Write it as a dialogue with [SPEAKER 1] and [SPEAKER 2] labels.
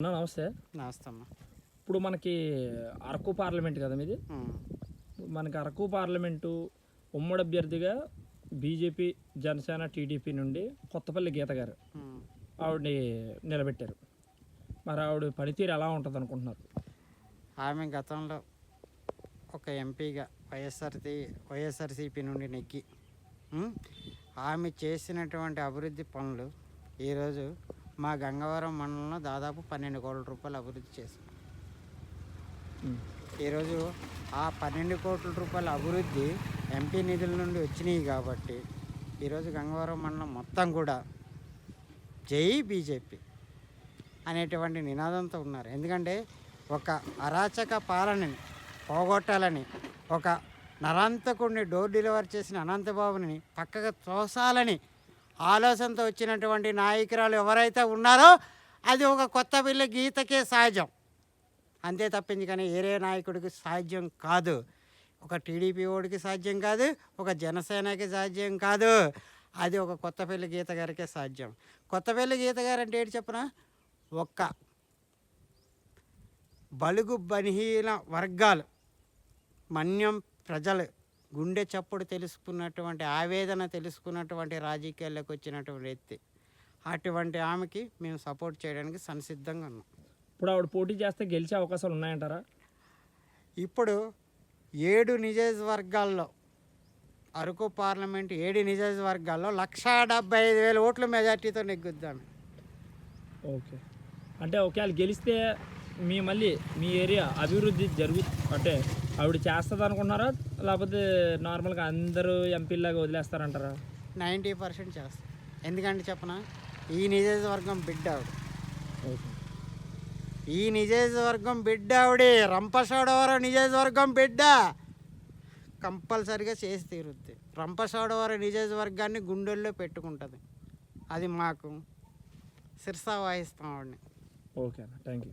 [SPEAKER 1] అన్న నమస్తే.
[SPEAKER 2] నమస్తే అమ్మ
[SPEAKER 1] ఇప్పుడు మనకి అరకు పార్లమెంట్ కదా మీది. మనకి అరకు పార్లమెంటు ఉమ్మడి అభ్యర్థిగా బీజేపీ జనసేన టీడీపీ నుండి కొత్తపల్లి గీత గారు. ఆవిడని నిలబెట్టారు. మరి ఆవిడ పనితీరు ఎలా ఉంటుంది అనుకుంటున్నారు
[SPEAKER 2] ఆమె గతంలో ఒక ఎంపీగా వైఎస్ఆర్సీ వైఎస్ఆర్సీపీ నుండి నెగ్గి ఆమె చేసినటువంటి అభివృద్ధి పనులు ఈరోజు మా గంగవరం మండలంలో దాదాపు పన్నెండు కోట్ల రూపాయలు అభివృద్ధి చేశాం. ఈరోజు ఆ పన్నెండు కోట్ల రూపాయల అభివృద్ధి ఎంపీ నిధుల నుండి వచ్చినాయి కాబట్టి ఈరోజు గంగవరం మండలం మొత్తం కూడా జై బీజేపీ అనేటువంటి నినాదంతో ఉన్నారు ఎందుకంటే ఒక అరాచక పాలనని పోగొట్టాలని ఒక నరాంతకుడిని డోర్ డెలివరీ చేసిన అనంతబాబుని పక్కగా తోసాలని ఆలోచనతో వచ్చినటువంటి నాయకురాలు ఎవరైతే ఉన్నారో అది ఒక కొత్త పిల్ల గీతకే సహజం. అంతే తప్పింది కానీ ఏరే నాయకుడికి సాధ్యం కాదు. ఒక టీడీపీ ఓడికి సాధ్యం కాదు ఒక జనసేనకి సాధ్యం కాదు. అది ఒక కొత్తపల్లి గీత గారికే సాధ్యం కొత్తపల్లి గీత గారు అంటే ఏంటి చెప్పనా ఒక్క బలుగు బలహీన వర్గాలు మన్యం ప్రజలు గుండె చప్పుడు తెలుసుకున్నటువంటి ఆవేదన తెలుసుకున్నటువంటి రాజకీయాల్లోకి వచ్చినటువంటి వ్యక్తి. అటువంటి ఆమెకి మేము సపోర్ట్ చేయడానికి సంసిద్ధంగా ఉన్నాం.
[SPEAKER 1] ఇప్పుడు ఆవిడ పోటీ చేస్తే గెలిచే అవకాశాలు ఉన్నాయంటారా?
[SPEAKER 2] ఇప్పుడు ఏడు నియోజకవర్గాల్లో అరకు పార్లమెంట్ ఏడు నియోజకవర్గాల్లో లక్షా డెబ్బై ఐదు వేల ఓట్ల మెజార్టీతో నెగ్గుద్దాం
[SPEAKER 1] ఓకే. అంటే ఒకవేళ గెలిస్తే మీ మళ్ళీ మీ ఏరియా అభివృద్ధి జరుగు అంటే ఆవిడ చేస్తుంది అనుకుంటున్నారా లేకపోతే నార్మల్గా అందరూ ఎంపీలాగా వదిలేస్తారంటారా?
[SPEAKER 2] నైంటీ పర్సెంట్ చేస్తాం. ఎందుకంటే చెప్పనా ఈ నియోజకవర్గం బిడ్డ ఆవిడ. ఈ నియోజకవర్గం బిడ్డ ఆవిడే రంపచోడవరం నియోజకవర్గం బిడ్డ. కంపల్సరిగా చేసి తీరుద్ది. రంపచోడవరం నియోజకవర్గాన్ని గుండెల్లో పెట్టుకుంటుంది. అది మాకు శిరసా వాయిస్తాం ఆవిడని.
[SPEAKER 1] Okay thank you